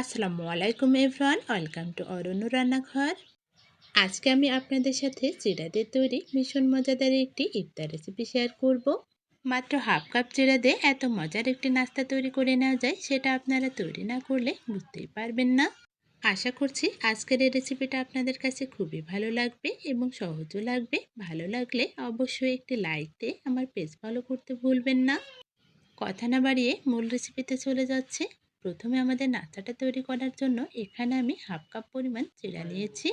আসসালামু আলাইকুম everyone welcome to অরণ্য রান্নাঘর। আজকে আমি আপনাদের সাথে চিড়াদের তৈরি ভীষণ মজাদার একটি ইফতার রেসিপি শেয়ার করব। মাত্র হাফ কাপ চিড়া দিয়ে এত মজার একটি নাস্তা তৈরি করে নেওয়া যায়, সেটা আপনারা তৈরি না করলে বুঝতেই পারবেন না। আশা করছি আজকের এই রেসিপিটা আপনাদের কাছে খুবই ভালো লাগবে এবং সহজও লাগবে। ভালো লাগলে অবশ্যই একটি লাইক দিয়ে আমার পেজ ফলো করতে ভুলবেন না। কথা না বাড়িয়ে মূল রেসিপিতে চলে যাচ্ছে। প্রথমে আমাদের নাস্তাটা তৈরি করার জন্য এখানে আমি হাফ কাপ পরিমাণ চিড়া নিয়েছি।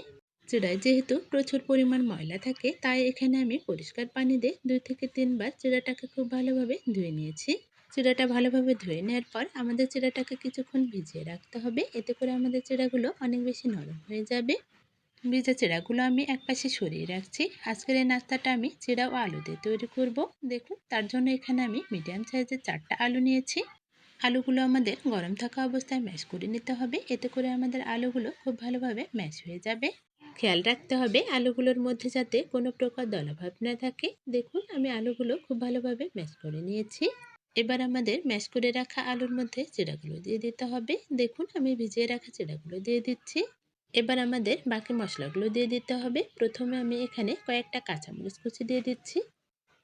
চিড়ায় যেহেতু প্রচুর পরিমাণ ময়লা থাকে, তাই এখানে আমি পরিষ্কার পানি দিয়ে দুই থেকে তিনবার চিড়াটাকে খুব ভালোভাবে ধুয়ে নিয়েছি। চিড়াটা ভালোভাবে ধুয়ে নেওয়ার পর আমাদের চিড়াটাকে কিছুক্ষণ ভিজিয়ে রাখতে হবে। এতে করে আমাদের চিড়াগুলো অনেক বেশি নরম হয়ে যাবে। ভিজা চিড়াগুলো আমি একপাশে সরিয়ে রাখছি। আজকের এই নাস্তাটা আমি চিড়া ও আলু দিয়ে তৈরি করব। দেখুন, তার জন্য এখানে আমি মিডিয়াম সাইজের চারটা আলু নিয়েছি। আলুগুলো আমাদের গরম থাকা অবস্থায় ম্যাশ করে নিতে হবে। এতে করে আমাদের আলুগুলো খুব ভালোভাবে ম্যাশ হয়ে যাবে। খেয়াল রাখতে হবে আলুগুলোর মধ্যে যাতে কোনো প্রকার দলাভাব না থাকে। দেখুন, আমি আলুগুলো খুব ভালোভাবে ম্যাশ করে নিয়েছি। এবার আমাদের ম্যাশ করে রাখা আলুর মধ্যে চিড়াগুলো দিয়ে দিতে হবে। দেখুন, আমি ভিজিয়ে রাখা চিড়াগুলো দিয়ে দিচ্ছি। এবার আমাদের বাকি মশলাগুলো দিয়ে দিতে হবে। প্রথমে আমি এখানে কয়েকটা কাঁচামরিচ কুচি দিয়ে দিচ্ছি।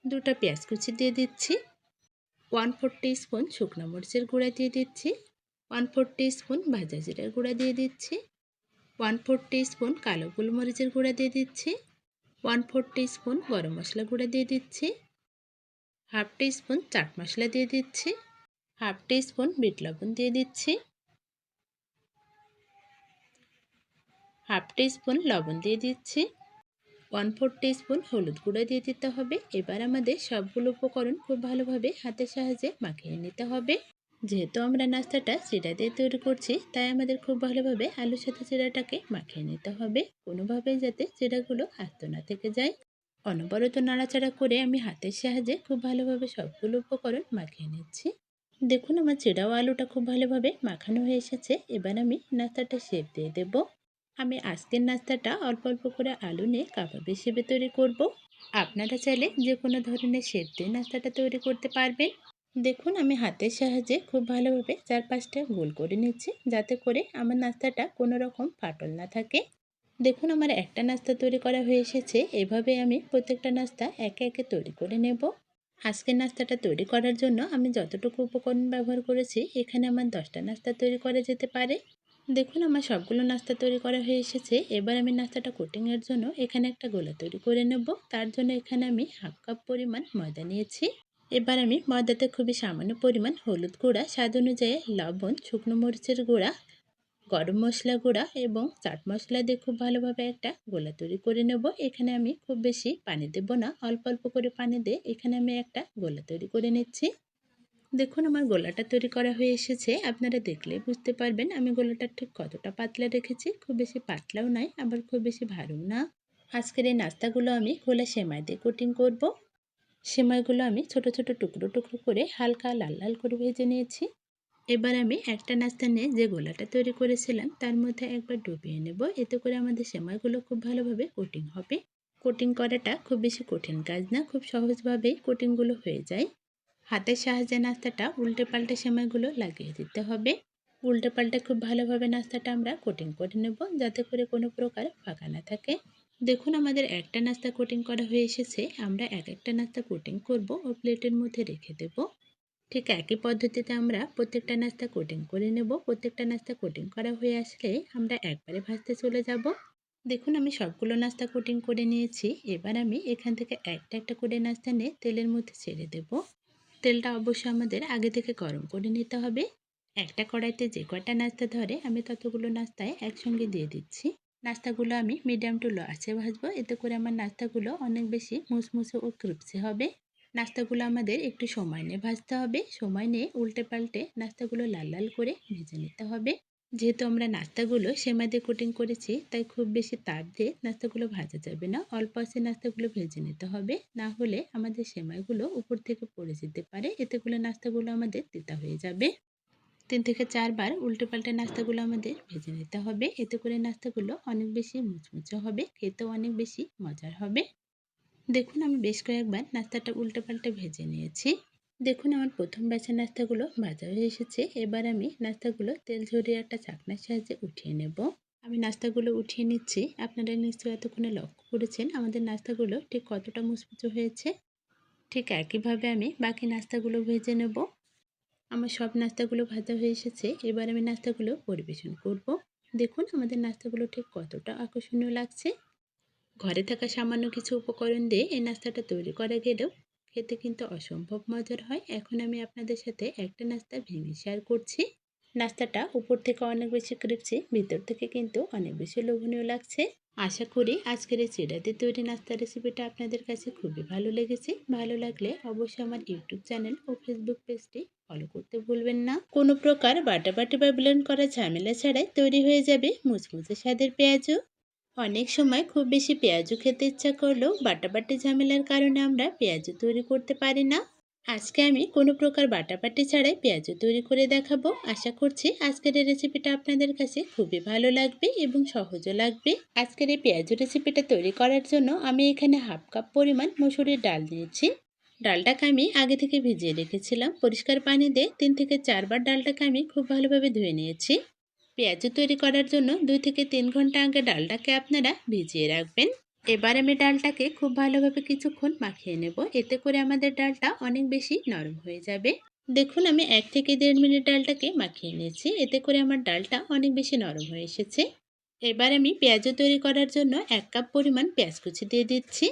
দুটো পেঁয়াজ কুচি দিয়ে দিচ্ছি। ওয়ান ফোর স্পুন শুকনো মরিচের গুঁড়া দিয়ে দিচ্ছি, ওয়ান ফোর স্পুন ভাজা জিরার গুঁড়া দিয়ে দিচ্ছি, ওয়ান ফোর স্পুন কালো গোলমরিচের গুঁড়া দিয়ে দিচ্ছি, ওয়ান ফোর স্পুন গরম মশলা গুঁড়া দিয়ে দিচ্ছি হাফ স্পুন চাট মশলা দিয়ে দিচ্ছি হাফ স্পুন বিট লবণ দিয়ে দিচ্ছি হাফ স্পুন লবণ দিয়ে দিচ্ছি ওয়ান ফোর স্পুন হলুদ গুঁড়ো দিয়ে দিতে হবে। এবার আমাদের সবগুলো উপকরণ খুব ভালোভাবে হাতের সাহায্যে মাখিয়ে নিতে হবে। যেহেতু আমরা নাস্তাটা চিড়া দিয়ে তৈরি করছি, তাই আমাদের খুব ভালোভাবে আলুর সাথে চিড়াটাকে মাখিয়ে নিতে হবে। কোনোভাবেই যাতে চিড়াগুলো আস্ত না থেকে যায়। অনবরত নাড়াচাড়া করে আমি হাতের সাহায্যে খুব ভালোভাবে সবগুলো উপকরণ মাখিয়ে নিচ্ছি। দেখুন, আমার চিড়াও আলুটা খুব ভালোভাবে মাখানো হয়ে এসেছে। এবার আমি নাস্তাটা শেপ দিয়ে দেবো। আমি আজকের নাস্তাটা অল্প অল্প করে আলু নিয়ে কাবাব হিসেবে তৈরি করব। আপনারা চাইলে যে কোনো ধরনের দিয়ে নাস্তাটা তৈরি করতে পারবেন। দেখুন, আমি হাতের সাহায্যে খুব ভালোভাবে চার পাঁচটা গোল করে নিচ্ছি যাতে করে আমার নাস্তাটা কোনো রকম ফাটল না থাকে। দেখুন, আমার একটা নাস্তা তৈরি করা হয়ে এসেছে। এভাবে আমি প্রত্যেকটা নাস্তা একে একে তৈরি করে নেব। আজকের নাস্তাটা তৈরি করার জন্য আমি যতটুকু উপকরণ ব্যবহার করেছি, এখানে আমার দশটা নাস্তা তৈরি করা যেতে পারে। দেখুন, আমার সবগুলো নাস্তা তৈরি করা হয়ে এসেছে। এবার আমি নাস্তাটা কোটিংয়ের জন্য এখানে একটা গোলা তৈরি করে নেব। তার জন্য এখানে আমি হাফ কাপ পরিমাণ ময়দা নিয়েছি। এবার আমি ময়দাতে খুবই সামান্য পরিমাণ হলুদ গুঁড়া, স্বাদ অনুযায়ী লবণ, শুকনো মরিচের গুঁড়া, গরম মশলা গুঁড়া এবং চাট মশলা দিয়ে খুব ভালোভাবে একটা গোলা তৈরি করে নেব। এখানে আমি খুব বেশি পানি দেব না। অল্প অল্প করে পানি দিয়ে এখানে আমি একটা গোলা তৈরি করে নিচ্ছি। দেখুন, আমার গোলাটা তৈরি করা হয়ে এসেছে। আপনারা দেখলে বুঝতে পারবেন আমি গোলাটা ঠিক কতটা পাতলা রেখেছি। খুব বেশি পাতলাও নয় আবার খুব বেশি ভারীও না। আজকের এই নাস্তাগুলো আমি খোলা সেমাই দিয়ে কোটিং করব। সেমাইগুলো আমি ছোট ছোট টুকরো টুকরো করে হালকা লাল লাল করে ভেজে নিয়েছি। এবার আমি একটা নাস্তা নিয়ে যে গোলাটা তৈরি করেছিলাম, তার মধ্যে একবার ডুবিয়ে নেব। এতে করে আমাদের সেমাইগুলো খুব ভালোভাবে কোটিং হবে। কোটিং করাটা খুব বেশি কঠিন কাজ না, খুব সহজভাবেই কোটিংগুলো হয়ে যায়। হাতের সাহায্যে নাস্তাটা উল্টে পাল্টে সেমাইগুলো লাগিয়ে দিতে হবে। উল্টে পাল্টে খুব ভালোভাবে নাস্তাটা আমরা কোটিং করে নেব যাতে করে কোনো প্রকার ফাঁকা না থাকে। দেখুন আমাদের একটা নাস্তা কোটিং করা হয়ে এসেছে, আমরা এক একটা নাস্তা কোটিং করব ও প্লেটের মধ্যে রেখে দেব। ঠিক একই পদ্ধতিতে আমরা প্রত্যেকটা নাস্তা কোটিং করে নেব। প্রত্যেকটা নাস্তা কোটিং করা হয়ে আসলে আমরা একবারে ভাজতে চলে যাব। দেখুন আমি সবগুলো নাস্তা কোটিং করে নিয়েছি। এবার আমি এখান থেকে একটা একটা করে নাস্তা নিয়ে তেলের মধ্যে ছেড়ে দেব। তেলটা অবশ্যই আমাদের আগে থেকে গরম করে নিতে হবে। একটা কড়াইতে যে কয়টা নাস্তা ধরে আমি ততগুলো নাস্তায় একসঙ্গে দিয়ে দিচ্ছি। নাস্তাগুলো আমি মিডিয়াম টু লো আছে ভাজবো। এতে করে আমার নাস্তাগুলো অনেক বেশি মুসমুসে ও ক্রিপসি হবে। নাস্তাগুলো আমাদের একটু সময় নিয়ে ভাজতে হবে। সময় নিয়ে উল্টে পাল্টে নাস্তাগুলো লাল লাল করে ভেজে নিতে হবে। যেহেতু আমরা নাস্তাগুলো সেমাই দিয়ে কোটিং করেছি, তাই খুব বেশি তাপ দিয়ে নাস্তাগুলো ভাজা যাবে না। অল্প আছে নাস্তাগুলো ভেজে নিতে হবে। না হলে আমাদের সেমাইগুলো উপর থেকে পড়ে যেতে পারে। এতে করে নাস্তাগুলো আমাদের তিতা হয়ে যাবে। তিন থেকে চারবার উল্টে পাল্টে নাস্তাগুলো আমাদের ভেজে নিতে হবে। এতে করে নাস্তাগুলো অনেক বেশি মুচমুচে হবে, খেতেও অনেক বেশি মজার হবে। দেখুন, আমি বেশ কয়েকবার নাস্তাটা উল্টে পাল্টে ভেজে নিয়েছি। দেখুন, আমার প্রথম ব্যাচের নাস্তাগুলো ভাজা হয়ে এসেছে। এবার আমি নাস্তাগুলো তেল ঝরিয়ে একটা চাকনার সাহায্যে উঠিয়ে নেব। আমি নাস্তাগুলো উঠিয়ে নিচ্ছি। আপনারা নিশ্চয়ই এতক্ষণে লক্ষ্য করেছেন আমাদের নাস্তাগুলো ঠিক কতটা মুচমুচো হয়েছে। ঠিক একইভাবে আমি বাকি নাস্তাগুলো ভেজে নেব। আমার সব নাস্তাগুলো ভাজা হয়ে এসেছে। এবার আমি নাস্তাগুলো পরিবেশন করব। দেখুন, আমাদের নাস্তাগুলো ঠিক কতটা আকর্ষণীয় লাগছে। ঘরে থাকা সামান্য কিছু উপকরণ দিয়ে এই নাস্তাটা তৈরি করা গেলেও খেতে কিন্তু অসম্ভব মজার হয়। এখন আমি আপনাদের সাথে একটা নাস্তা ভেঙে শেয়ার করছি। নাস্তাটা উপর থেকে অনেক বেশি ক্রিপসি ভিতর থেকে কিন্তু অনেক বেশি লোভনীয় লাগছে। আশা করি আজকের এই চিড়াতে তৈরি নাস্তা রেসিপিটা আপনাদের কাছে খুবই ভালো লেগেছে। ভালো লাগলে অবশ্যই আমার ইউটিউব চ্যানেল ও ফেসবুক পেজটি ফলো করতে ভুলবেন না। কোনো প্রকার বাটাবাটি বা ব্লেন্ড করা ঝামেলা ছাড়াই তৈরি হয়ে যাবে মুচমুচে স্বাদের পেঁয়াজও অনেক সময় খুব বেশি পেঁয়াজু খেতে ইচ্ছা করলেও বাটাবাটি ঝামেলার কারণে আমরা পেঁয়াজু তৈরি করতে পারি না। আজকে আমি কোনো প্রকার বাটাবাটি ছাড়াই পেঁয়াজু তৈরি করে দেখাবো। আশা করছি আজকের এই রেসিপিটা আপনাদের কাছে খুবই ভালো লাগবে এবং সহজও লাগবে। আজকের এই পেঁয়াজু রেসিপিটা তৈরি করার জন্য আমি এখানে হাফ কাপ পরিমাণ মসুরির ডাল নিয়েছি। ডালটাকে আমি আগে থেকে ভিজিয়ে রেখেছিলাম। পরিষ্কার পানি দিয়ে তিন থেকে চারবার ডালটাকে আমি খুব ভালোভাবে ধুয়ে নিয়েছি। পেঁয়াজু তৈরি করার জন্য দুই থেকে তিন ঘণ্টা আগে ডালটাকে আপনারা ভিজিয়ে রাখবেন। এবার আমি ডালটাকে খুব ভালোভাবে কিছুক্ষণ মাখিয়ে নেব। এতে করে আমাদের ডালটা অনেক বেশি নরম হয়ে যাবে। দেখুন, আমি এক থেকে দেড় মিনিট ডালটাকে মাখিয়ে নিয়েছি। এতে করে আমার ডালটা অনেক বেশি নরম হয়ে এসেছে। এবার আমি পেঁয়াজু তৈরি করার জন্য এক কাপ পরিমাণ পেঁয়াজ কুচি দিয়ে দিচ্ছি।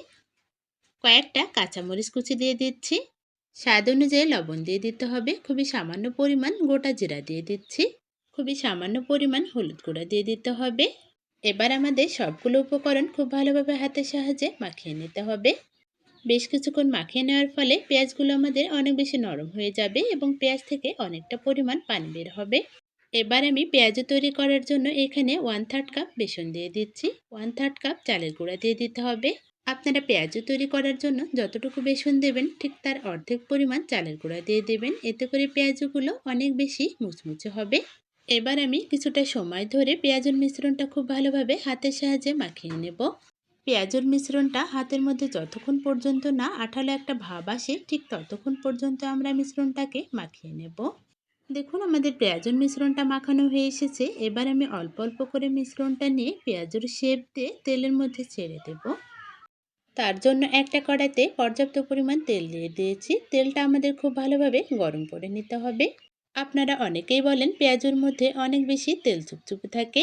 কয়েকটা কাঁচামরিচ কুচি দিয়ে দিচ্ছি। স্বাদ অনুযায়ী লবণ দিয়ে দিতে হবে। খুবই সামান্য পরিমাণ গোটা জিরা দিয়ে দিচ্ছি। খুবই সামান্য পরিমাণ হলুদ গুঁড়া দিয়ে দিতে হবে। এবার আমাদের সবগুলো উপকরণ খুব ভালোভাবে হাতের সাহায্যে মাখিয়ে নিতে হবে। বেশ কিছুক্ষণ মাখিয়ে নেওয়ার ফলে পেঁয়াজগুলো আমাদের অনেক বেশি নরম হয়ে যাবে এবং পেঁয়াজ থেকে অনেকটা পরিমাণ পানি বের হবে। এবার আমি পেঁয়াজ তৈরি করার জন্য এখানে ওয়ান থার্ড কাপ বেসন দিয়ে দিচ্ছি। ওয়ান থার্ড কাপ চালের গুঁড়া দিয়ে দিতে হবে। আপনারা পেঁয়াজ তৈরি করার জন্য যতটুকু বেসন দেবেন ঠিক তার অর্ধেক পরিমাণ চালের গুঁড়া দিয়ে দেবেন। এতে করে পেঁয়াজগুলো অনেক বেশি মুচমুচে হবে। এবার আমি কিছুটা সময় ধরে পেঁয়াজের মিশ্রণটা খুব ভালোভাবে হাতের সাহায্যে মাখিয়ে নেব। পেঁয়াজের মিশ্রণটা হাতের মধ্যে যতক্ষণ পর্যন্ত না আঠালো একটা ভাব আসে, ঠিক ততক্ষণ পর্যন্ত আমরা মিশ্রণটাকে মাখিয়ে নেব। দেখুন আমাদের পেঁয়াজের মিশ্রণটা মাখানো হয়ে এসেছে। এবার আমি অল্প অল্প করে মিশ্রণটা নিয়ে পেঁয়াজের শেপ দিয়ে তেলের মধ্যে ছেড়ে দেব। তার জন্য একটা কড়াইতে পর্যাপ্ত পরিমাণ তেল দিয়ে দিয়েছি। তেলটা আমাদের খুব ভালোভাবে গরম করে নিতে হবে। আপনারা অনেকেই বলেন পেঁয়াজের মধ্যে অনেক বেশি তেল চুপচুপে থাকে।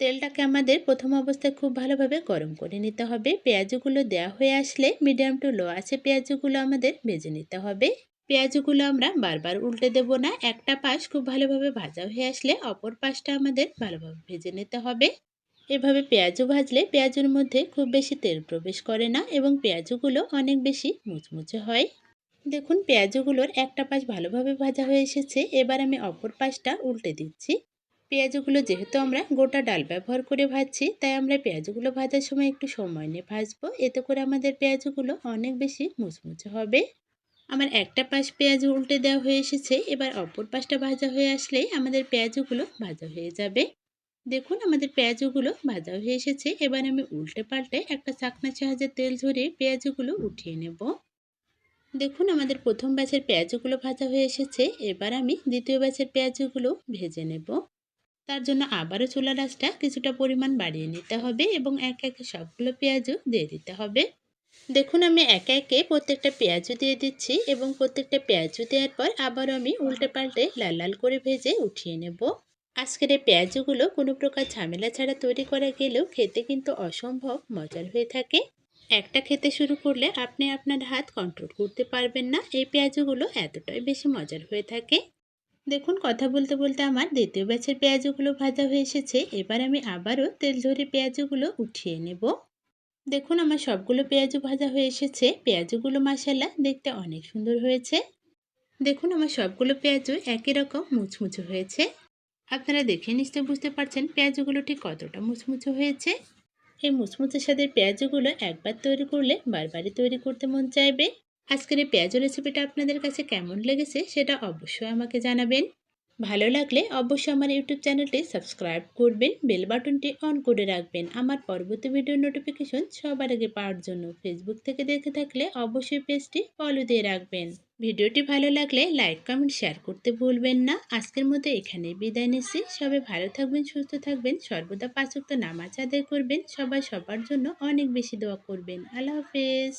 তেলটাকে আমাদের প্রথম অবস্থায় খুব ভালোভাবে গরম করে নিতে হবে। পেঁয়াজগুলো দেওয়া হয়ে আসলে মিডিয়াম টু লো আছে পেঁয়াজগুলো আমাদের ভেজে নিতে হবে। পেঁয়াজগুলো আমরা বারবার উল্টে দেব না, একটা পাশ খুব ভালোভাবে ভাজা হয়ে আসলে অপর পাশটা আমাদের ভালোভাবে ভেজে নিতে হবে। এভাবে পেঁয়াজও ভাজলে পেঁয়াজের মধ্যে খুব বেশি তেল প্রবেশ করে না এবং পেঁয়াজগুলো অনেক বেশি মুচমুচে হয়। দেখুন, পেঁয়াজগুলোর একটা পাশ ভালোভাবে ভাজা হয়ে এসেছে। এবার আমি অপর পাশটা উল্টে দিচ্ছি। পেঁয়াজগুলো যেহেতু আমরা গোটা ডাল ব্যবহার করে ভাজছি, তাই আমরা পেঁয়াজগুলো ভাজার সময় একটু সময় নিয়ে ভাজবো। এতে করে আমাদের পেঁয়াজগুলো অনেক বেশি মুচমুচে হবে। আমার একটা পাশ পেঁয়াজ উল্টে দেওয়া হয়ে এসেছে। এবার অপর পাশটা ভাজা হয়ে আসলেই আমাদের পেঁয়াজগুলো ভাজা হয়ে যাবে। দেখুন, আমাদের পেঁয়াজগুলো ভাজা হয়ে এসেছে। এবার আমি উল্টে পাল্টে একটা চাকনার সাহায্যে তেল ঝরিয়ে পেঁয়াজগুলো উঠিয়ে নেব। দেখুন, আমাদের প্রথম ব্যাচের পেঁয়াজগুলো ভাজা হয়ে এসেছে। এবার আমি দ্বিতীয় ব্যাচের পেঁয়াজগুলো ভেজে নেব। তার জন্য আবারও চুলা রাসটা কিছুটা পরিমাণ বাড়িয়ে নিতে হবে এবং এক একে সবগুলো পেঁয়াজও দিয়ে দিতে হবে। দেখুন, আমি একে একে প্রত্যেকটা পেঁয়াজও দিয়ে দিচ্ছি এবং প্রত্যেকটা পেঁয়াজও দেওয়ার পর আবারও আমি উল্টে পাল্টে লাল লাল করে ভেজে উঠিয়ে নেব। আজকের এই পেঁয়াজগুলো কোনো প্রকার ঝামেলা ছাড়া তৈরি করা গেলেও খেতে কিন্তু অসম্ভব মজার হয়ে থাকে। একটা খেতে শুরু করলে আপনি আপনার হাত কন্ট্রোল করতে পারবেন না। এই পেঁয়াজগুলো এতটাই বেশি মজার হয়ে থাকে। দেখুন, কথা বলতে বলতে আমার দ্বিতীয় ব্যাচের পেঁয়াজগুলো ভাজা হয়ে এসেছে। এবার আমি আবারও তেল ঝরে পেঁয়াজগুলো উঠিয়ে নেব। দেখুন, আমার সবগুলো পেঁয়াজু ভাজা হয়ে এসেছে। পেঁয়াজগুলো মাসাল্লা দেখতে অনেক সুন্দর হয়েছে। দেখুন, আমার সবগুলো পেঁয়াজু একই রকম মুচমুচো হয়েছে। আপনারা দেখে নিশ্চয় বুঝতে পারছেন পেঁয়াজগুলো ঠিক কতটা মুচমুচো হয়েছে। এই মুচমুচে স্বাদের পেঁয়াজগুলো একবার তৈরি করলে বারবারই তৈরি করতে মন চাইবে। আজকের এই পেঁয়াজ রেসিপিটা আপনাদের কাছে কেমন লেগেছে সেটা অবশ্যই আমাকে জানাবেন। ভালো লাগলে অবশ্যই আমার ইউটিউব চ্যানেলটি সাবস্ক্রাইব করবেন, বেল বাটনটি অন করে রাখবেন। আমার পরবর্তী ভিডিও নোটিফিকেশন সবার আগে পাওয়ার জন্য ফেসবুক থেকে দেখে থাকলে অবশ্যই পেজটি ফলো দিয়ে রাখবেন। ভিডিওটি ভালো লাগলে লাইক, কমেন্ট, শেয়ার করতে ভুলবেন না। আজকের মতো এখানে বিদায় নিচ্ছি। সবাই ভালো থাকবেন, সুস্থ থাকবেন, সর্বদা পাঁচক্ত নামাজ আদায় করবেন। সবাই সবার জন্য অনেক বেশি দোয়া করবেন। আল্লাহ হাফেজ।